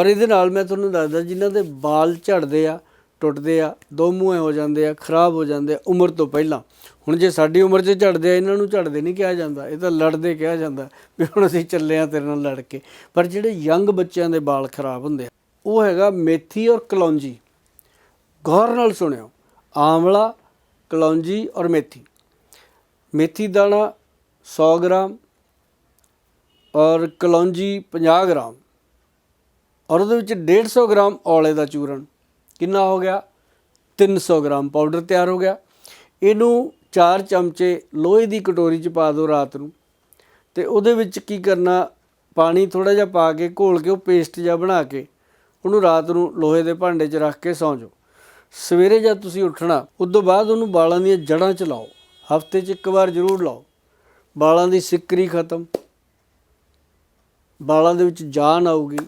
ਪਰ ਇਹਦੇ ਨਾਲ ਮੈਂ ਤੁਹਾਨੂੰ ਦੱਸਦਾ, ਜਿਨ੍ਹਾਂ ਦੇ ਵਾਲ ਝੜਦੇ ਆ, ਟੁੱਟਦੇ ਆ, ਦੋ ਮੂੰਹੇ ਹੋ ਜਾਂਦੇ ਆ, ਖਰਾਬ ਹੋ ਜਾਂਦੇ ਆ, ਉਮਰ ਤੋਂ ਪਹਿਲਾਂ। ਹੁਣ ਜੇ ਸਾਡੀ ਉਮਰ 'ਚ ਝੜਦੇ ਆ, ਇਹਨਾਂ ਨੂੰ ਝੜਦੇ ਨਹੀਂ ਕਿਹਾ ਜਾਂਦਾ। ਇਹ ਤਾਂ ਲੜਦੇ ਕਿਹਾ ਜਾਂਦਾ ਵੀ ਹੁਣ ਅਸੀਂ ਚੱਲੇ ਆ ਤੇਰੇ ਨਾਲ ਲੜ ਕੇ। ਪਰ ਜਿਹੜੇ ਯੰਗ ਬੱਚਿਆਂ ਦੇ ਵਾਲ ਖਰਾਬ ਹੁੰਦੇ ਆ, ਉਹ ਹੈਗਾ ਮੇਥੀ ਔਰ ਕਲੌਂਜੀ। ਗੌਰ ਨਾਲ ਸੁਣਿਓ, ਆਂਵਲਾ, ਕਲੌਂਜੀ ਔਰ ਮੇਥੀ। ਮੇਥੀ ਦਾਣਾ 100 ਗ੍ਰਾਮ ਔਰ ਕਲੌਂਜੀ 50 ਗ੍ਰਾਮ। ਔਰ ਉਹਦੇ ਵਿੱਚ 150 ਗ੍ਰਾਮ ਔਲੇ ਦਾ ਚੂਰਨ। ਕਿੰਨਾ ਹੋ ਗਿਆ? 300 ਗ੍ਰਾਮ ਪਾਊਡਰ ਤਿਆਰ ਹੋ ਗਿਆ। ਇਹਨੂੰ 4 ਚਮਚੇ ਲੋਹੇ ਦੀ ਕਟੋਰੀ 'ਚ ਪਾ ਦਿਓ ਰਾਤ ਨੂੰ। ਤੇ ਉਹਦੇ ਵਿੱਚ ਕੀ ਕਰਨਾ? ਪਾਣੀ ਥੋੜਾ ਜਿਹਾ ਪਾ ਕੇ ਘੋਲ ਕੇ ਉਹ ਪੇਸਟ ਜਿਹਾ ਬਣਾ ਕੇ ਉਹਨੂੰ ਰਾਤ ਨੂੰ ਲੋਹੇ ਦੇ ਭਾਂਡੇ 'ਚ ਰੱਖ ਕੇ ਸੌਂ ਜਾਓ। ਸਵੇਰੇ ਜਦ ਤੁਸੀਂ ਉੱਠਣਾ ਉਸ ਤੋਂ ਬਾਅਦ ਉਹਨੂੰ ਵਾਲਾਂ ਦੀਆਂ ਜੜ੍ਹਾਂ 'ਚ ਲਾਓ। ਹਫ਼ਤੇ 'ਚ ਇੱਕ ਵਾਰ ਜ਼ਰੂਰ ਲਾਓ। ਵਾਲਾਂ ਦੀ ਸਿੱਕਰੀ ਖਤਮ। ਵਾਲਾਂ ਦੇ ਵਿੱਚ ਜਾਨ ਆਊਗੀ।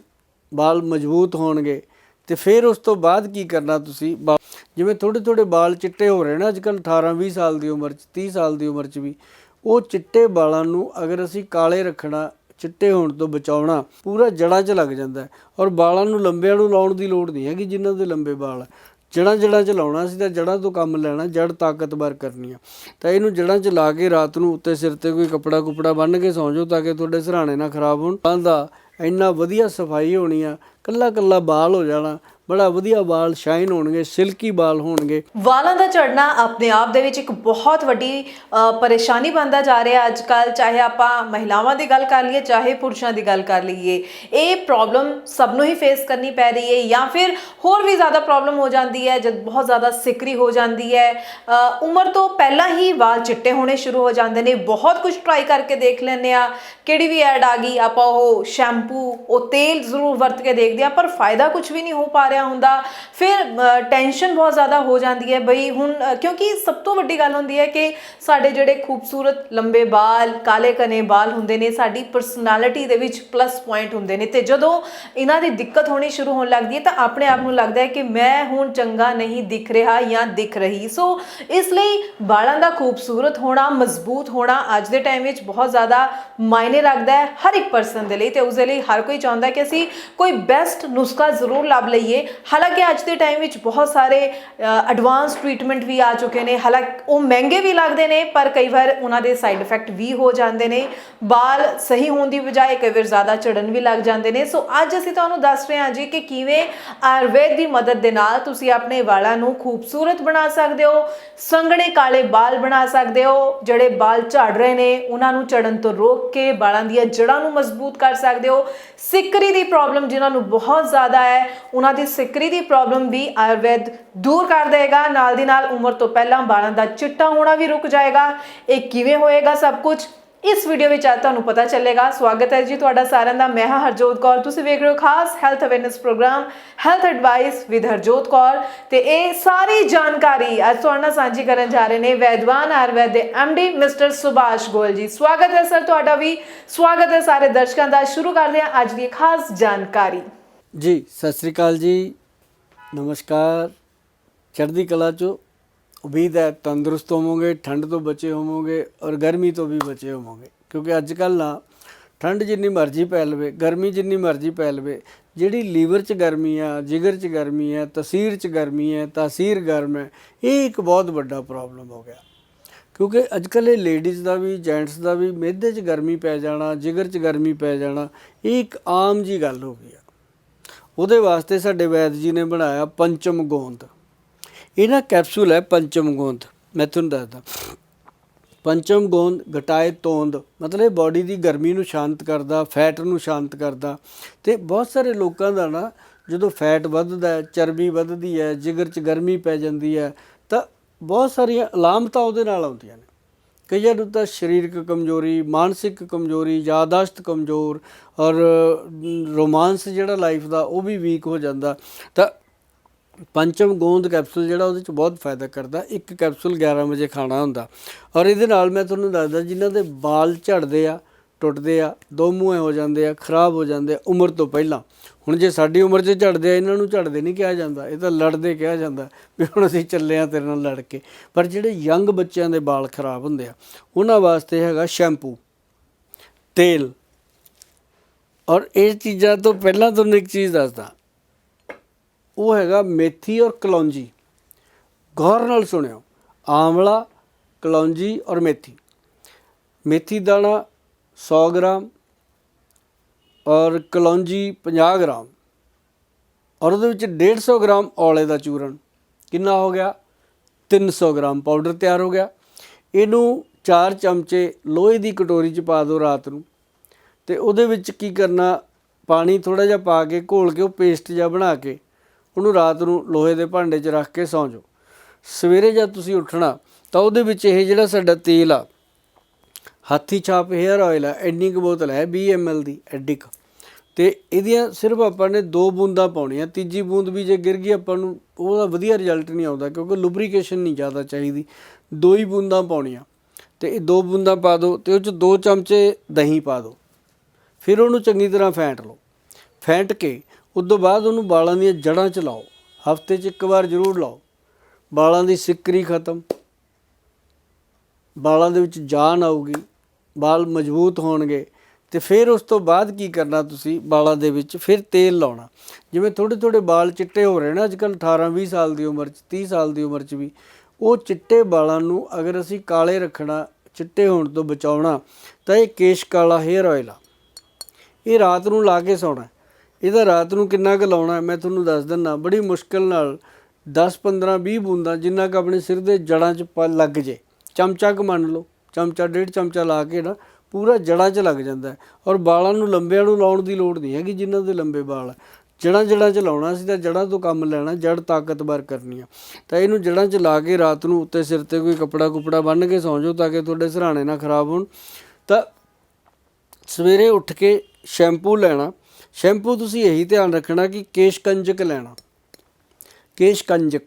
ਵਾਲ ਮਜ਼ਬੂਤ ਹੋਣਗੇ ਤੇ ਫਿਰ ਉਸ ਤੋਂ ਬਾਅਦ ਕੀ ਕਰਨਾ ਤੁਸੀਂ? ਬਾ- ਜਿਵੇਂ ਥੋੜੇ ਥੋੜੇ ਵਾਲ ਚਿੱਟੇ ਹੋ ਰਹੇ ਨੇ ਅੱਜ ਕੱਲ 18 20 ਸਾਲ ਦੀ ਉਮਰ 'ਚ 30 ਸਾਲ ਦੀ ਉਮਰ 'ਚ ਵੀ, ਉਹ ਚਿੱਟੇ ਵਾਲਾਂ ਨੂੰ ਅਗਰ ਅਸੀਂ ਕਾਲੇ ਰੱਖਣਾ, ਚਿੱਟੇ ਹੋਣ ਤੋਂ ਬਚਾਉਣਾ, ਪੂਰਾ ਜੜ੍ਹਾਂ 'ਚ ਲੱਗ ਜਾਂਦਾ ਔਰ ਵਾਲਾਂ ਨੂੰ ਲੰਬਿਆਂ ਨੂੰ ਲਾਉਣ ਦੀ ਲੋੜ ਨਹੀਂ ਹੈਗੀ ਜਿਨ੍ਹਾਂ ਦੇ ਲੰਬੇ ਵਾਲ ਆ। ਜੜ੍ਹਾਂ ਜੜ੍ਹਾਂ 'ਚ ਲਾਉਣਾ ਸੀ ਤਾਂ ਜੜ੍ਹਾਂ ਤੋਂ ਕੰਮ ਲੈਣਾ, ਜੜ ਤਾਕਤਵਰ ਕਰਨੀ ਆ। ਤਾਂ ਇਹਨੂੰ ਜੜ੍ਹਾਂ 'ਚ ਲਾ ਕੇ ਰਾਤ ਨੂੰ ਉੱਤੇ ਸਿਰ ਤੇ ਕੋਈ ਕੱਪੜਾ ਕੁਪੜਾ ਬੰਨ੍ਹ ਕੇ ਸੌਂ ਜਾਓ ਤਾਂ ਕਿ ਤੁਹਾਡੇ ਸਿਰਹਾਣੇ ਨਾ ਖਰਾਬ ਹੋਣ। ਤਾਂ ਇੰਨਾ ਵਧੀਆ ਸਫ਼ਾਈ ਹੋਣੀ ਆ ਕੱਲਾ ਕੱਲਾ ਬਾਲ ਹੋ ਜਾਣਾ ਬੜਾ ਵਧੀਆ ਵਾਲ ਸ਼ਾਈਨ ਹੋਣਗੇ ਸਿਲਕੀ ਵਾਲ ਹੋਣਗੇ। ਵਾਲਾਂ ਦਾ ਝੜਨਾ ਆਪਣੇ ਆਪ ਦੇ ਵਿੱਚ ਇੱਕ ਬਹੁਤ ਵੱਡੀ ਪਰੇਸ਼ਾਨੀ ਬਣਦਾ ਜਾ ਰਿਹਾ ਅੱਜ ਕੱਲ ਚਾਹੇ ਆਪਾਂ ਮਹਿਲਾਵਾਂ ਦੀ ਗੱਲ ਕਰ ਲਈਏ, ਚਾਹੇ ਪੁਰਸ਼ਾਂ ਦੀ ਗੱਲ ਕਰ ਲਈਏ। ਇਹ ਪ੍ਰੋਬਲਮ ਸਭ ਨੂੰ ਹੀ ਫੇਸ ਕਰਨੀ ਪੈ ਰਹੀ ਹੈ ਜਾਂ ਫਿਰ ਹੋਰ ਵੀ ਜ਼ਿਆਦਾ ਪ੍ਰੋਬਲਮ ਹੋ ਜਾਂਦੀ ਹੈ, ਜਦ ਬਹੁਤ ਜ਼ਿਆਦਾ ਸਿਕਰੀ ਹੋ ਜਾਂਦੀ ਹੈ। ਉਮਰ ਤੋਂ ਪਹਿਲਾਂ ਹੀ ਵਾਲ ਚਿੱਟੇ ਹੋਣੇ ਸ਼ੁਰੂ ਹੋ ਜਾਂਦੇ ਨੇ। ਬਹੁਤ ਕੁਝ ਟਰਾਈ ਕਰਕੇ ਦੇਖ ਲੈਂਦੇ ਆ ਕਿਹੜੀ ਵੀ ਐਡ ਆ ਗਈ, ਆਪਾਂ ਉਹ ਸ਼ੈਂਪੂ ਉਹ ਤੇਲ ਜ਼ਰੂਰ ਵਰਤ ਕੇ ਦੇਖਦੇ ਆ ਪਰ ਫਾਇਦਾ ਕੁਝ ਵੀ ਨਹੀਂ ਹੋ ਪਾ ਰਿਹਾ ਹੁੰਦਾ, ਫਿਰ ਟੈਨਸ਼ਨ ਬਹੁਤ ਜ਼ਿਆਦਾ ਹੋ ਜਾਂਦੀ ਹੈ ਬਈ ਹੁਣ ਕਿਉਂਕਿ ਸਭ ਤੋਂ ਵੱਡੀ ਗੱਲ ਹੁੰਦੀ ਹੈ ਕਿ ਸਾਡੇ ਜਿਹੜੇ ਖੂਬਸੂਰਤ ਲੰਬੇ ਬਾਲ, ਕਾਲੇ ਕਨੇ ਬਾਲ ਹੁੰਦੇ ਨੇ, ਸਾਡੀ ਪਰਸਨੈਲਿਟੀ ਦੇ ਵਿੱਚ ਪਲੱਸ ਪੁਆਇੰਟ ਹੁੰਦੇ ਨੇ। ਤੇ ਜਦੋਂ ਇਹਨਾਂ ਦੀ ਦਿੱਕਤ ਹੋਣੀ ਸ਼ੁਰੂ ਹੋਣ ਲੱਗਦੀ ਹੈ, ਤਾਂ ਆਪਣੇ ਆਪ ਨੂੰ ਲੱਗਦਾ ਹੈ ਕਿ ਮੈਂ ਹੁਣ ਚੰਗਾ ਨਹੀਂ ਦਿਖ ਰਿਹਾ ਜਾਂ ਦਿਖ ਰਹੀ। ਸੋ ਇਸ ਲਈ ਬਾਲਾਂ ਦਾ ਖੂਬਸੂਰਤ ਹੋਣਾ, ਮਜ਼ਬੂਤ ਹੋਣਾ ਅੱਜ ਦੇ ਟਾਈਮ ਵਿੱਚ ਬਹੁਤ ਜ਼ਿਆਦਾ ਮਾਇਨੇ ਰੱਖਦਾ ਹੈ ਹਰ ਇੱਕ ਪਰਸਨ ਦੇ ਲਈ। ਤੇ ਉਸ ਦੇ ਲਈ ਹਰ ਕੋਈ ਚਾਹੁੰਦਾ ਹੈ ਕਿ ਅਸੀਂ ਕੋਈ ਬੈਸਟ ਨੁਸਖਾ ਜ਼ਰੂਰ ਲੱਭ ਲਈਏ। ਹਾਲਾਂਕਿ ਅੱਜ ਦੇ ਟਾਈਮ ਵਿੱਚ ਬਹੁਤ ਸਾਰੇ ਐਡਵਾਂਸ ਟ੍ਰੀਟਮੈਂਟ ਵੀ ਆ ਚੁੱਕੇ ਨੇ। ਹਾਲਾਂਕਿ ਉਹ ਮਹਿੰਗੇ ਵੀ ਲੱਗਦੇ ਨੇ, ਪਰ ਕਈ ਵਾਰ ਉਹਨਾਂ ਦੇ ਸਾਈਡ ਇਫੈਕਟ ਵੀ ਹੋ ਜਾਂਦੇ ਨੇ। ਬਾਲ ਸਹੀ ਹੋਣ ਦੀ ਬਜਾਏ ਕਈ ਵਾਰ ਜ਼ਿਆਦਾ ਝੜਨ ਵੀ ਲੱਗ ਜਾਂਦੇ ਨੇ। ਸੋ ਅੱਜ ਅਸੀਂ ਤੁਹਾਨੂੰ ਦੱਸ ਰਹੇ ਹਾਂ ਜੀ ਕਿ ਕਿਵੇਂ ਆਯੁਰਵੇਦ ਦੀ ਮਦਦ ਦੇ ਨਾਲ ਤੁਸੀਂ ਆਪਣੇ ਵਾਲਾਂ ਨੂੰ ਖੂਬਸੂਰਤ ਬਣਾ ਸਕਦੇ ਹੋ, ਸੰਘਣੇ ਕਾਲੇ ਬਾਲ ਬਣਾ ਸਕਦੇ ਹੋ, ਜਿਹੜੇ ਬਾਲ ਝੜ ਰਹੇ ਨੇ, ਉਹਨਾਂ ਨੂੰ ਝੜਨ ਤੋਂ ਰੋਕ ਕੇ ਵਾਲਾਂ ਦੀਆਂ ਜੜ੍ਹਾਂ ਨੂੰ ਮਜ਼ਬੂਤ ਕਰ ਸਕਦੇ ਹੋ। ਸਿਕਰੀ ਦੀ ਪ੍ਰੋਬਲਮ ਜਿਨ੍ਹਾਂ ਨੂੰ ਬਹੁਤ ਜ਼ਿਆਦਾ ਹੈ, ਉਹਨਾਂ ਦੀ ਸਿਕਰੀ ਦੀ ਪ੍ਰੋਬਲਮ ਵੀ ਆਯੁਰਵੈਦ ਦੂਰ ਕਰ ਦੇਗਾ। ਨਾਲ ਦੀ ਨਾਲ ਉਮਰ ਤੋਂ ਪਹਿਲਾਂ ਬਾਲਾਂ ਦਾ ਚਿੱਟਾ ਹੋਣਾ ਵੀ ਰੁਕ ਜਾਏਗਾ। ਇਹ ਕਿਵੇਂ ਹੋਏਗਾ ਸਭ ਕੁਝ ਇਸ ਵੀਡੀਓ ਵਿੱਚ ਅੱਜ ਤੁਹਾਨੂੰ ਪਤਾ ਚੱਲੇਗਾ। ਸਵਾਗਤ ਹੈ ਜੀ ਤੁਹਾਡਾ ਸਾਰਿਆਂ ਦਾ। ਮੈਂ ਹਾਂ ਹਰਜੋਤ ਕੌਰ। ਤੁਸੀਂ ਵੇਖ ਰਹੇ ਹੋ ਖਾਸ health awareness programme health advice with Harjot Kaur. ਤੇ ਇਹ ਸਾਰੀ ਜਾਣਕਾਰੀ ਅੱਜ ਤੁਹਾਡੇ ਨਾਲ ਸਾਂਝੀ ਕਰਨ ਜਾ ਰਹੇ ਨੇ ਵੈਦਵਾਨ ਆਯੁਰਵੈਦ ਦੇ ਐਮਡੀ ਮਿਸਟਰ ਸੁਭਾਸ਼ ਗੋਇਲ ਜੀ। ਸਵਾਗਤ ਹੈ ਸਰ ਤੁਹਾਡਾ ਵੀ। ਸਵਾਗਤ ਹੈ ਸਾਰੇ ਦਰਸ਼ਕਾਂ ਦਾ। ਸ਼ੁਰੂ ਕਰਦੇ ਹਾਂ ਅੱਜ ਦੀ ਖਾਸ ਜਾਣਕਾਰੀ। ਜੀ, ਸਤਿ ਸ੍ਰੀ ਅਕਾਲ ਜੀ। ਨਮਸਕਾਰ। ਚੜ੍ਹਦੀ ਕਲਾ ਚੋ ਉਮੀਦ ਹੈ ਤੰਦਰੁਸਤ ਹੋਵੋਗੇ, ਠੰਡ ਤੋਂ ਬਚੇ ਹੋਵੋਗੇ ਔਰ ਗਰਮੀ ਤੋਂ ਵੀ ਬਚੇ ਹੋਵੋਗੇ। ਕਿਉਂਕਿ ਅੱਜ ਕੱਲ੍ਹ ਨਾ ਠੰਡ ਜਿੰਨੀ ਮਰਜ਼ੀ ਪੈ ਲਵੇ, ਗਰਮੀ ਜਿੰਨੀ ਮਰਜ਼ੀ ਪੈ ਲਵੇ, ਜਿਹੜੀ ਲੀਵਰ 'ਚ ਗਰਮੀ ਆ, ਜਿਗਰ 'ਚ ਗਰਮੀ ਹੈ ਤਸੀਰ 'ਚ ਗਰਮੀ ਹੈ ਤਾਸੀਰ ਗਰਮ ਹੈ ਇਹ ਇੱਕ ਬਹੁਤ ਵੱਡਾ ਪ੍ਰੋਬਲਮ ਹੋ ਗਿਆ। ਕਿਉਂਕਿ ਅੱਜ ਕੱਲ੍ਹ ਇਹ ਲੇਡੀਜ਼ ਦਾ ਵੀ ਜੈਂਟਸ ਦਾ ਵੀ ਮਿਹਦੇ 'ਚ ਗਰਮੀ ਪੈ ਜਾਣਾ, ਜਿਗਰ 'ਚ ਗਰਮੀ ਪੈ ਜਾਣਾ, ਇਹ ਇੱਕ ਆਮ ਜੀ ਗੱਲ ਹੋ ਗਈ ਆ। ਉਹਦੇ ਵਾਸਤੇ ਸਾਡੇ ਵੈਦ ਜੀ ਨੇ ਬਣਾਇਆ ਪੰਚਮ ਗੋਂਦ। ਇਹ ਨਾ ਕੈਪਸੂਲ ਹੈ ਪੰਚਮ ਗੋਂਦ। ਮੈਂ ਤੁਹਾਨੂੰ ਦੱਸਦਾ। ਪੰਚਮ ਗੋਂਦ ਘਟਾਏ ਤੋਂਦ, ਮਤਲਬ ਬਾਡੀ ਦੀ ਗਰਮੀ ਨੂੰ ਸ਼ਾਂਤ ਕਰਦਾ ਫੈਟ ਨੂੰ ਸ਼ਾਂਤ ਕਰਦਾ। ਤੇ ਬਹੁਤ ਸਾਰੇ ਲੋਕਾਂ ਦਾ ਨਾ, ਜਦੋਂ ਫੈਟ ਵੱਧਦਾ ਹੈ, ਚਰਬੀ ਵੱਧਦੀ ਹੈ, ਜਿਗਰ 'ਚ ਗਰਮੀ ਪੈ ਜਾਂਦੀ ਹੈ, ਤਾਂ ਬਹੁਤ ਸਾਰੀਆਂ ਅਲਾਮਤਾਂ ਉਹਦੇ ਨਾਲ ਆਉਂਦੀਆਂ ਨੇ। ਕਈਆਂ ਨੂੰ ਤਾਂ ਸਰੀਰਕ ਕਮਜ਼ੋਰੀ, ਮਾਨਸਿਕ ਕਮਜ਼ੋਰੀ, ਯਾਦਾਸ਼ਤ ਕਮਜ਼ੋਰ ਔਰ ਰੋਮਾਂਸ ਜਿਹੜਾ ਲਾਈਫ ਦਾ ਉਹ ਵੀ ਵੀਕ ਹੋ ਜਾਂਦਾ। ਤਾਂ ਪੰਚਮ ਗੋਂਦ ਕੈਪਸੂਲ ਜਿਹੜਾ ਉਹਦੇ ਚ ਬਹੁਤ ਫਾਇਦਾ ਕਰਦਾ, ਇੱਕ ਕੈਪਸੂਲ 11 ਵਜੇ ਖਾਣਾ ਹੁੰਦਾ। ਔਰ ਇਹਦੇ ਨਾਲ ਮੈਂ ਤੁਹਾਨੂੰ ਦੱਸਦਾ, ਜਿਨ੍ਹਾਂ ਦੇ ਵਾਲ ਝੜਦੇ ਆ, ਟੁੱਟਦੇ ਆ, ਦੋ ਮੂੰਹੇ ਹੋ ਜਾਂਦੇ ਆ, ਖਰਾਬ ਹੋ ਜਾਂਦੇ ਆ, ਉਮਰ ਤੋਂ ਪਹਿਲਾਂ। ਹੁਣ ਜੇ ਸਾਡੀ ਉਮਰ 'ਚ ਝੜਦੇ ਆ, ਇਹਨਾਂ ਨੂੰ ਝੜਦੇ ਨਹੀਂ ਕਿਹਾ ਜਾਂਦਾ। ਇਹ ਤਾਂ ਲੜਦੇ ਕਿਹਾ ਜਾਂਦਾ ਵੀ ਹੁਣ ਅਸੀਂ ਚੱਲੇ ਆ ਤੇਰੇ ਨਾਲ ਲੜ ਕੇ। ਪਰ ਜਿਹੜੇ ਯੰਗ ਬੱਚਿਆਂ ਦੇ ਵਾਲ ਖਰਾਬ ਹੁੰਦੇ ਆ, ਉਹਨਾਂ ਵਾਸਤੇ ਹੈਗਾ ਸ਼ੈਂਪੂ, ਤੇਲ। ਔਰ ਇਹ ਚੀਜ਼ਾਂ ਤੋਂ ਪਹਿਲਾਂ ਤੁਹਾਨੂੰ ਇੱਕ ਚੀਜ਼ ਦੱਸਦਾ ਉਹ ਹੈਗਾ ਮੇਥੀ ਔਰ ਕਲੌਂਜੀ। ਗੌਰ ਨਾਲ ਸੁਣਿਓ ਆਮਲਾ ਕਲੌਂਜੀ ਔਰ ਮੇਥੀ। ਮੇਥੀ ਦਾਣਾ 100 ਗ੍ਰਾਮ ਔਰ ਕਲੌਂਜੀ 50 ਗ੍ਰਾਮ ਔਰ ਉਹਦੇ ਵਿੱਚ 150 ਗ੍ਰਾਮ ਔਲੇ ਦਾ ਚੂਰਨ। ਕਿੰਨਾ ਹੋ ਗਿਆ? 300 ਗ੍ਰਾਮ ਪਾਊਡਰ ਤਿਆਰ ਹੋ ਗਿਆ। ਇਹਨੂੰ 4 ਚਮਚੇ ਲੋਹੇ ਦੀ ਕਟੋਰੀ 'ਚ ਪਾ ਦਿਓ ਰਾਤ ਨੂੰ ਤੇ ਉਹਦੇ ਵਿੱਚ ਕੀ ਕਰਨਾ, ਪਾਣੀ ਥੋੜਾ ਜਿਹਾ ਪਾ ਕੇ ਘੋਲ ਕੇ ਉਹ ਪੇਸਟ ਜਿਹਾ ਬਣਾ ਕੇ ਉਹਨੂੰ ਰਾਤ ਨੂੰ ਲੋਹੇ ਦੇ ਭਾਂਡੇ 'ਚ ਰੱਖ ਕੇ ਸੌਂ ਜਾਓ। ਸਵੇਰੇ ਜਦ ਤੁਸੀਂ ਉੱਠਣਾ, ਤਾਂ ਉਹਦੇ ਵਿੱਚ ਇਹ ਜਿਹੜਾ ਸਾਡਾ ਤੇਲ ਆ, ਹਾਥੀ ਛਾਪ ਹੇਅਰ ਆਇਲ ਆ, ਇੰਨੀ ਕੁ ਬੋਤਲ ਹੈ 20 ml ਦੀ, ਐਡੀ ਕੁ। ਤੇ ਇਹਦੀਆਂ ਸਿਰਫ ਆਪਾਂ ਨੇ ਦੋ ਬੂੰਦਾਂ ਪਾਉਣੀਆਂ, ਤੀਜੀ ਬੂੰਦ ਵੀ ਜੇ ਗਿਰ ਗਈ ਆਪਾਂ ਨੂੰ, ਉਹਦਾ ਵਧੀਆ ਰਿਜ਼ਲਟ ਨਹੀਂ ਆਉਂਦਾ, ਕਿਉਂਕਿ ਲੁਬਰੀਕੇਸ਼ਨ ਨਹੀਂ ਜ਼ਿਆਦਾ ਚਾਹੀਦੀ। ਦੋ ਹੀ ਬੂੰਦਾਂ ਪਾਉਣੀਆਂ, ਤੇ ਇਹ ਦੋ ਬੂੰਦਾਂ ਪਾ ਦਿਓ, ਤੇ ਉਹ ਚ ਦੋ ਚਮਚੇ ਦਹੀਂ ਪਾ ਦਿਓ। ਫਿਰ ਉਹਨੂੰ ਚੰਗੀ ਤਰ੍ਹਾਂ ਫੈਂਟ ਲਓ। ਫੈਂਟ ਕੇ ਉਸ ਤੋਂ ਬਾਅਦ ਉਹਨੂੰ ਵਾਲਾਂ ਦੀਆਂ ਜੜਾਂ ਚ ਲਾਓ। ਹਫ਼ਤੇ 'ਚ ਇੱਕ ਵਾਰ ਜ਼ਰੂਰ ਲਾਓ। ਵਾਲਾਂ ਦੀ ਸਿੱਕਰੀ ਖਤਮ। ਵਾਲਾਂ ਦੇ ਵਿੱਚ ਜਾਨ ਆਊਗੀ। ਬਾਲ ਮਜ਼ਬੂਤ ਹੋਣਗੇ। ਤੇ ਫਿਰ ਉਸ ਤੋਂ ਬਾਅਦ ਕੀ ਕਰਨਾ ਤੁਸੀਂ? ਵਾਲਾਂ ਦੇ ਵਿੱਚ ਫਿਰ ਤੇਲ ਲਾਉਣਾ। ਜਿਵੇਂ ਥੋੜੇ ਥੋੜੇ ਬਾਲ ਚਿੱਟੇ ਹੋ ਰਹੇ ਨੇ ਅੱਜ ਕੱਲ 18 20 ਸਾਲ ਦੀ ਉਮਰ 'ਚ 30 ਸਾਲ ਦੀ ਉਮਰ 'ਚ ਵੀ, ਉਹ ਚਿੱਟੇ ਬਾਲਾਂ ਨੂੰ ਅਗਰ ਅਸੀਂ ਕਾਲੇ ਰੱਖਣਾ, ਚਿੱਟੇ ਹੋਣ ਤੋਂ ਬਚਾਉਣਾ, ਤਾਂ ਇਹ ਕੇਸ਼ ਕਾਲਾ ਹੇਅਰ ਆਇਲ ਆ। ਇਹ ਰਾਤ ਨੂੰ ਲਾ ਕੇ ਸੌਣਾ। ਇਹਦਾ ਰਾਤ ਨੂੰ ਕਿੰਨਾ ਕੁ ਲਾਉਣਾ ਮੈਂ ਤੁਹਾਨੂੰ ਦੱਸ ਦਿੰਦਾ। ਬੜੀ ਮੁਸ਼ਕਲ ਨਾਲ 10 15 20 ਬੂੰਦਾਂ ਜਿੰਨਾ ਕੁ ਆਪਣੇ ਸਿਰ ਦੇ ਜੜਾਂ 'ਚ ਪ- ਲੱਗ ਜੇ। ਚਮਚਾ ਕੁ ਮੰਨ ਲਓ, ਚਮਚਾ, ਡੇਢ ਚਮਚਾ ਲਾ ਕੇ ਨਾ, ਪੂਰਾ ਜੜਾਂ 'ਚ ਲੱਗ ਜਾਂਦਾ ਔਰ ਵਾਲਾਂ ਨੂੰ ਲੰਬਿਆਂ ਨੂੰ ਲਾਉਣ ਦੀ ਲੋੜ ਨਹੀਂ ਹੈਗੀ, ਜਿਨ੍ਹਾਂ ਦੇ ਲੰਬੇ ਵਾਲ ਆ। ਜੜਾਂ ਜੜਾਂ 'ਚ ਲਾਉਣਾ ਸੀ ਤਾਂ ਜੜਾਂ ਤੋਂ ਕੰਮ ਲੈਣਾ, ਜੜ ਤਾਕਤਵਰ ਕਰਨੀ ਆ। ਤਾਂ ਇਹਨੂੰ ਜੜਾਂ 'ਚ ਲਾ ਕੇ ਰਾਤ ਨੂੰ ਉੱਤੇ ਸਿਰ ਤੇ ਕੋਈ ਕੱਪੜਾ ਕੁਪੜਾ ਬੰਨ੍ਹ ਕੇ ਸੌਂ ਜਾਓ ਤਾਂ ਕਿ ਤੁਹਾਡੇ ਸਿਰਹਾਣੇ ਨਾ ਖਰਾਬ ਹੋਣ। ਤਾਂ ਸਵੇਰੇ ਉੱਠ ਕੇ ਸ਼ੈਂਪੂ ਲੈਣਾ ਸ਼ੈਂਪੂ ਤੁਸੀਂ ਇਹੀ ਧਿਆਨ ਰੱਖਣਾ ਕਿ ਕੇਸ਼ਕੰਜਕ ਲੈਣਾ। ਕੇਸ਼ਕੰਜਕ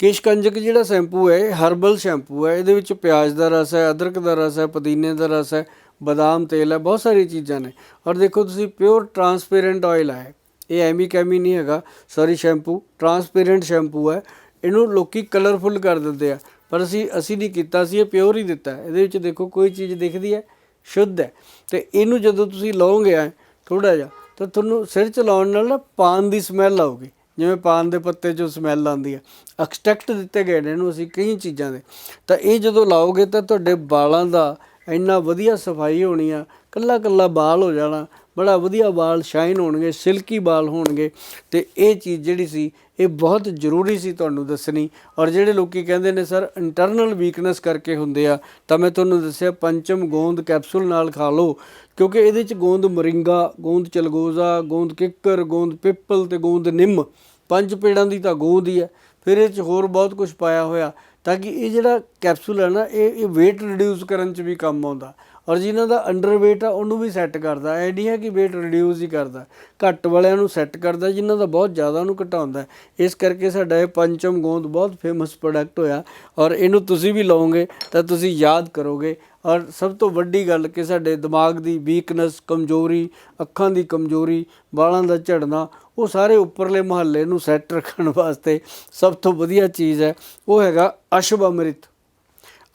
ਕੰਜਕ। ਕੰਜਕ ਜਿਹੜਾ ਸ਼ੈਂਪੂ ਹੈ, ਇਹ ਹਰਬਲ ਸ਼ੈਂਪੂ ਹੈ, ਇਹਦੇ ਵਿੱਚ ਪਿਆਜ਼ ਦਾ ਰਸ ਹੈ, ਅਦਰਕ ਦਾ ਰਸ ਹੈ, ਪੁਦੀਨੇ ਦਾ ਰਸ ਹੈ, ਬਦਾਮ, ਤੇਲ ਹੈ, ਬਹੁਤ ਸਾਰੀ ਚੀਜ਼ਾਂ ਨੇ। ਔਰ ਦੇਖੋ ਤੁਸੀਂ ਪਿਓਰ ਟਰਾਂਸਪੇਰੈਂਟ ਆਇਲ ਹੈ। ਇਹ ਐਮੀ ਕੈਮੀ ਨਹੀਂ ਹੈਗਾ। Sorry shampoo. ਟਰਾਂਸਪੇਰੈਂਟ ਸ਼ੈਂਪੂ ਹੈ। ਇਹਨੂੰ ਲੋਕੀ ਕਲਰਫੁੱਲ ਕਰ ਦਿੰਦੇ ਆ। ਪਰ ਅਸੀਂ ਅਸੀਂ ਨਹੀਂ ਕੀਤਾ ਸੀ ਇਹ ਪਿਓਰ ਹੀ ਦਿੱਤਾ ਇਹਦੇ ਵਿੱਚ ਦੇਖੋ, ਕੋਈ ਚੀਜ਼ ਦਿਖਦੀ ਹੈ, ਸ਼ੁੱਧ ਹੈ। ਤੇ ਇਹਨੂੰ ਜਦੋਂ ਤੁਸੀਂ ਲਓਗੇ ਐ ਥੋੜਾ ਜਿਹਾ ਤਾਂ ਤੁਹਾਨੂੰ ਸਿਰ ਚ ਲਾਉਣ ਨਾਲ ਨਾ ਪਾਨ ਦੀ ਸਮੈਲ ਆਊਗੀ। ਜਿਵੇਂ ਪਾਨ ਦੇ ਪੱਤੇ ਚੋਂ ਸਮੈਲ ਆਉਂਦੀ ਹੈ ਐਕਸਟ੍ਰੈਕਟ ਦਿੱਤੇ ਗਏ ਨੇ ਇਹਨੂੰ ਅਸੀਂ ਕਈ ਚੀਜ਼ਾਂ ਦੇ। ਤਾਂ ਇਹ ਜਦੋਂ ਲਾਓਗੇ ਤਾਂ ਤੁਹਾਡੇ ਵਾਲਾਂ ਦਾ ਇੰਨਾ ਵਧੀਆ ਸਫ਼ਾਈ ਹੋਣੀ ਆ। ਕੱਲਾ ਕੱਲਾ ਵਾਲ ਹੋ ਜਾਣਾ। ਬੜਾ ਵਧੀਆ ਵਾਲ ਸ਼ਾਈਨ ਹੋਣਗੇ ਸਿਲਕੀ ਵਾਲ ਹੋਣਗੇ ਤੇ ਇਹ ਚੀਜ਼ ਜਿਹੜੀ ਸੀ, ਇਹ ਬਹੁਤ ਜ਼ਰੂਰੀ ਸੀ ਤੁਹਾਨੂੰ ਦੱਸਣੀ। ਔਰ ਜਿਹੜੇ ਲੋਕੀ ਕਹਿੰਦੇ ਨੇ, ਸਰ ਇੰਟਰਨਲ ਵੀਕਨੈਸ ਕਰਕੇ ਹੁੰਦੇ ਆ, ਤਾਂ ਮੈਂ ਤੁਹਾਨੂੰ ਦੱਸਿਆ ਪੰਚਮ ਗੋਂਦ ਕੈਪਸੂਲ ਨਾਲ ਖਾ ਲਓ। ਕਿਉਂਕਿ ਇਹਦੇ ਚ ਗੋਂਦ ਮਰਿੰਗਾ, ਗੋਂਦ ਚਲਗੋਜ਼ਾ, ਗੋਂਦ ਕਿੱਕਰ, ਗੋਂਦ ਪਿੱਪਲ ਤੇ ਗੋਂਦ ਨਿੰਮ, ਪੰਜ ਪੇੜਾਂ ਦੀ ਤਾਂ ਗੋਂਦ ਹੀ ਹੈ। ਫਿਰ ਇਹ ਚ ਹੋਰ ਬਹੁਤ ਕੁਝ ਪਾਇਆ ਹੋਇਆ, ਤਾਂ ਕਿ ਇਹ ਜਿਹੜਾ ਕੈਪਸੂਲ ਹੈ ਨਾ, ਇਹ ਇਹ weight ਰਿਡਿਊਸ ਕਰਨ ਚ ਵੀ ਕੰਮ ਆਉਂਦਾ। ਔਰ ਜਿਨ੍ਹਾਂ ਦਾ ਅੰਡਰ weight ਆ, ਉਹਨੂੰ ਵੀ ਸੈੱਟ ਕਰਦਾ। ਐ ਨਹੀਂ ਹੈ ਕਿ weight ਰਿਡਿਊਸ ਹੀ ਕਰਦਾ। ਘੱਟ ਵਾਲਿਆਂ ਨੂੰ ਸੈੱਟ ਕਰਦਾ ਜਿਨ੍ਹਾਂ ਦਾ ਬਹੁਤ ਜ਼ਿਆਦਾ ਉਹਨੂੰ ਘਟਾਉਂਦਾ। ਇਸ ਕਰਕੇ ਸਾਡਾ ਇਹ ਪੰਚਮ ਗੋਂਦ ਬਹੁਤ ਫੇਮਸ ਪ੍ਰੋਡਕਟ ਹੋਇਆ। ਔਰ ਇਹਨੂੰ ਤੁਸੀਂ ਵੀ ਲਓਗੇ, ਤਾਂ ਤੁਸੀਂ ਯਾਦ ਕਰੋਗੇ। ਔਰ ਸਭ ਤੋਂ ਵੱਡੀ ਗੱਲ ਕਿ ਸਾਡੇ ਦਿਮਾਗ ਦੀ ਵੀਕਨੈਸ ਕਮਜ਼ੋਰੀ, ਅੱਖਾਂ ਦੀ ਕਮਜ਼ੋਰੀ, ਵਾਲਾਂ ਦਾ ਝੜਨਾ, ਉਹ ਸਾਰੇ ਉੱਪਰਲੇ ਮਹੱਲੇ ਨੂੰ ਸੈੱਟ ਰੱਖਣ ਵਾਸਤੇ ਸਭ ਤੋਂ ਵਧੀਆ ਚੀਜ਼ ਹੈ। ਉਹ ਹੈਗਾ ਅਸ਼ਵ ਅੰਮ੍ਰਿਤ।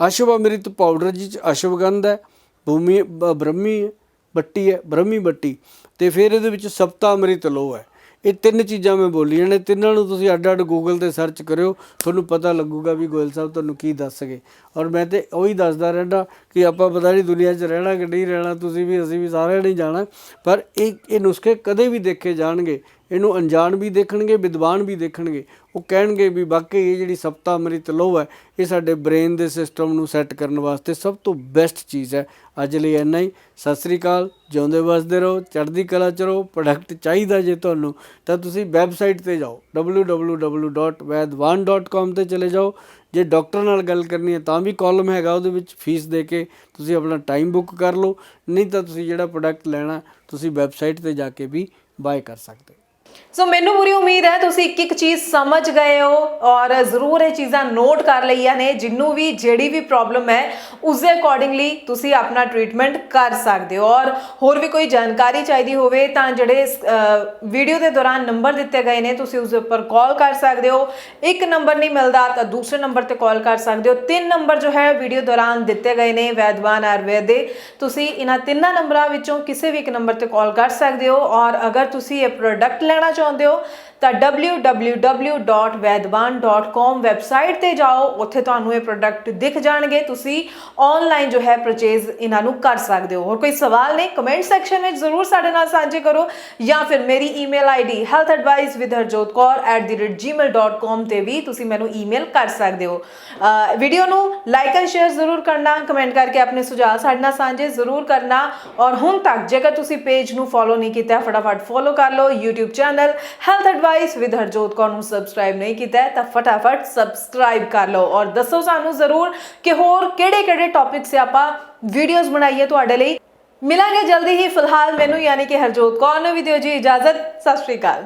ਅਸ਼ਵ ਅੰਮ੍ਰਿਤ ਪਾਊਡਰ ਜਿਹ 'ਚ ਅਸ਼ਵਗੰਧ ਹੈ, ਭੂਮੀ, ਬ- ਬ੍ਰਹਮੀ ਬੱਟੀ ਹੈ, ਬ੍ਰਹਮੀ ਬੱਟੀ ਤੇ ਫਿਰ ਇਹਦੇ ਵਿੱਚ ਸਪਤਾ ਅੰਮ੍ਰਿਤ ਲੋ ਹੈ। ਇਹ ਤਿੰਨ ਚੀਜ਼ਾਂ ਮੈਂ ਬੋਲੀਆਂ ਨੇ ਤਿੰਨਾਂ ਨੂੰ ਤੁਸੀਂ ਅੱਡ ਅੱਡ ਗੂਗਲ ਤੇ ਸਰਚ ਕਰਿਓ, ਤੁਹਾਨੂੰ ਪਤਾ ਲੱਗੂਗਾ ਵੀ ਗੋਇਲ ਸਾਹਿਬ ਤੁਹਾਨੂੰ ਕੀ ਦੱਸ ਗਏ। ਔਰ ਮੈਂ ਤੇ ਉਹੀ ਦੱਸਦਾ ਰਹਿੰਦਾ ਕਿ ਆਪਾਂ ਪਤਾ ਨਹੀਂ ਦੁਨੀਆ 'ਚ ਰਹਿਣਾ ਕਿ ਨਹੀਂ ਰਹਿਣਾ, ਤੁਸੀਂ ਵੀ, ਅਸੀਂ ਵੀ ਸਾਰਿਆਂ ਨੇ ਜਾਣਾ, ਪਰ ਇਹ ਇਹ ਨੁਸਖੇ ਕਦੇ ਵੀ ਦੇਖੇ ਜਾਣਗੇ। ਇਹਨੂੰ ਅਣਜਾਣ ਵੀ ਦੇਖਣਗੇ, ਵਿਦਵਾਨ ਵੀ ਦੇਖਣਗੇ। ਉਹ ਕਹਿਣਗੇ ਵੀ ਵਾਕਈ ਇਹ ਜਿਹੜੀ ਸਪਤਾ ਅੰਮ੍ਰਿਤ ਲੋ ਹੈ, ਇਹ ਸਾਡੇ ਬ੍ਰੇਨ ਦੇ ਸਿਸਟਮ ਨੂੰ ਸੈੱਟ ਕਰਨ ਵਾਸਤੇ ਸਭ ਤੋਂ ਬੈਸਟ ਚੀਜ਼ ਹੈ। ਅੱਜ ਲਈ ਇੰਨਾ ਹੀ। ਸਤਿ ਸ੍ਰੀ ਅਕਾਲ। ਜਿਉਂਦੇ ਵਸਦੇ ਰਹੋ, ਚੜ੍ਹਦੀ ਕਲਾ ਚ ਰਹੋ, ਪ੍ਰੋਡਕਟ ਚਾਹੀਦਾ ਜੇ ਤੁਹਾਨੂੰ, ਤਾਂ ਤੁਸੀਂ ਵੈਬਸਾਈਟ ਤੇ ਜਾਓ। www.vaidwan.com ਤੇ ਚਲੇ ਜਾਓ। ਜੇ ਡਾਕਟਰ ਨਾਲ ਗੱਲ ਕਰਨੀ ਹੈ, ਤਾਂ ਵੀ ਕਾਲਮ ਹੈਗਾ ਉਹਦੇ ਵਿੱਚ ਫੀਸ ਦੇ ਕੇ ਤੁਸੀਂ ਆਪਣਾ ਟਾਈਮ ਬੁੱਕ ਕਰ ਲਓ। ਨਹੀਂ ਤਾਂ ਤੁਸੀਂ ਜਿਹੜਾ ਪ੍ਰੋਡਕਟ ਲੈਣਾ, ਤੁਸੀਂ ਵੈਬਸਾਈਟ ਤੇ ਜਾ ਕੇ ਵੀ ਬਾਏ ਕਰ ਸਕਦੇ ਸੋ ਮੈਨੂੰ ਪੂਰੀ ਉਮੀਦ ਹੈ ਤੁਸੀਂ ਇੱਕ ਇੱਕ ਚੀਜ਼ ਸਮਝ ਗਏ ਹੋ ਔਰ ਜ਼ਰੂਰ ਇਹ ਚੀਜ਼ਾਂ ਨੋਟ ਕਰ ਲਈਆਂ ਨੇ, ਜਿੰਨੂੰ ਵੀ ਜਿਹੜੀ ਵੀ ਪ੍ਰੋਬਲਮ ਹੈ, ਉਸ ਦੇ ਅਕੋਰਡਿੰਗਲੀ ਤੁਸੀਂ ਆਪਣਾ ਟ੍ਰੀਟਮੈਂਟ ਕਰ ਸਕਦੇ ਹੋ। ਔਰ ਹੋਰ ਵੀ ਕੋਈ ਜਾਣਕਾਰੀ ਚਾਹੀਦੀ ਹੋਵੇ ਤਾਂ ਜਿਹੜੇ ਵੀਡੀਓ ਦੇ ਦੌਰਾਨ ਨੰਬਰ ਦਿੱਤੇ ਗਏ ਨੇ, ਤੁਸੀਂ ਉਸ ਦੇ ਉੱਪਰ ਕਾਲ ਕਰ ਸਕਦੇ ਹੋ। ਇੱਕ ਨੰਬਰ ਨਹੀਂ ਮਿਲਦਾ ਤਾਂ ਦੂਸਰੇ ਨੰਬਰ ਤੇ ਕਾਲ ਕਰ ਸਕਦੇ ਹੋ। ਤਿੰਨ ਨੰਬਰ ਜੋ ਹੈ ਵੀਡੀਓ ਦੌਰਾਨ ਦਿੱਤੇ ਗਏ ਨੇ ਵੈਦਵਾਨ ਆਯੁਰਵੇਦ। ਦੇ ਤੁਸੀਂ ਇਹਨਾਂ ਤਿੰਨਾਂ ਨੰਬਰਾਂ ਵਿੱਚੋਂ ਕਿਸੇ ਵੀ ਇੱਕ ਨੰਬਰ ਤੇ ਕਾਲ ਕਰ ਸਕਦੇ ਹੋ। ਔਰ ਅਗਰ ਤੁਸੀਂ ਇਹ ਪ੍ਰੋਡਕਟ ਲੈਣਾ ਚਾਹੁੰਦੇ ਹੋ? ਤਾਂ www.vedvan.com ਵੈਬਸਾਈਟ ਤੇ ਜਾਓ, ਉੱਥੇ ਤੁਹਾਨੂੰ ਇਹ ਪ੍ਰੋਡਕਟ ਦਿਖ ਜਾਣਗੇ, ਤੁਸੀਂ ਆਨਲਾਈਨ ਜੋ ਹੈ ਪਰਚੇਜ਼ ਇਹਨਾਂ ਨੂੰ ਕਰ ਸਕਦੇ ਹੋ। ਹੋਰ ਕੋਈ ਸਵਾਲ ਨੇ ਕਮੈਂਟ ਸੈਕਸ਼ਨ ਵਿੱਚ ਜ਼ਰੂਰ ਸਾਡੇ ਨਾਲ ਸਾਂਝੇ ਕਰੋ, ਜਾਂ ਫਿਰ ਮੇਰੀ ਈਮੇਲ ਆਈਡੀ healthadvice.harjotkaur@gmail.com ਤੇ ਵੀ ਤੁਸੀਂ ਮੈਨੂੰ ਈਮੇਲ ਕਰ ਸਕਦੇ ਹੋ। ਵੀਡੀਓ ਨੂੰ ਲਾਈਕ ਐਂਡ ਸ਼ੇਅਰ ਜ਼ਰੂਰ ਕਰਨਾ ਕਮੈਂਟ ਕਰਕੇ ਆਪਣੇ ਸੁਝਾਅ ਸਾਡੇ ਨਾਲ ਸਾਂਝੇ ਜ਼ਰੂਰ ਕਰਨਾ। ਔਰ ਹੁਣ ਤੱਕ ਜੇਕਰ ਤੁਸੀਂ ਪੇਜ ਨੂੰ ਫੋਲੋ ਨਹੀਂ ਕੀਤਾ, ਫਟਾਫਟ ਫੋਲੋ ਕਰ ਲਓ, YouTube channel health advice with Harjot Kaur ਨੂੰ ਸਬਸਕ੍ਰਾਈਬ ਨਹੀਂ ਕੀਤਾ ਤਾਂ ਫਟਾਫਟ ਸਬਸਕ੍ਰਾਈਬ ਕਰ ਲਓ ਔਰ ਦੱਸੋ ਸਾਨੂੰ ਜ਼ਰੂਰ ਕਿ ਹੋਰ ਕਿਹੜੇ-ਕਿਹੜੇ ਟੌਪਿਕ ਸੇ ਆਪਾਂ ਵੀਡੀਓਜ਼ ਬਣਾਈਏ ਤੁਹਾਡੇ ਲਈ ਮਿਲਾਂਗੇ ਜਲਦੀ ਹੀ ਫਿਲਹਾਲ ਮੈਨੂੰ ਯਾਨੀ ਕਿ ਹਰਜੋਤ ਕੌਰ ਨੂੰ ਵੀ ਦਿਓ ਜੀ ਇਜਾਜ਼ਤ ਸਤਿ ਸ਼੍ਰੀ ਅਕਾਲ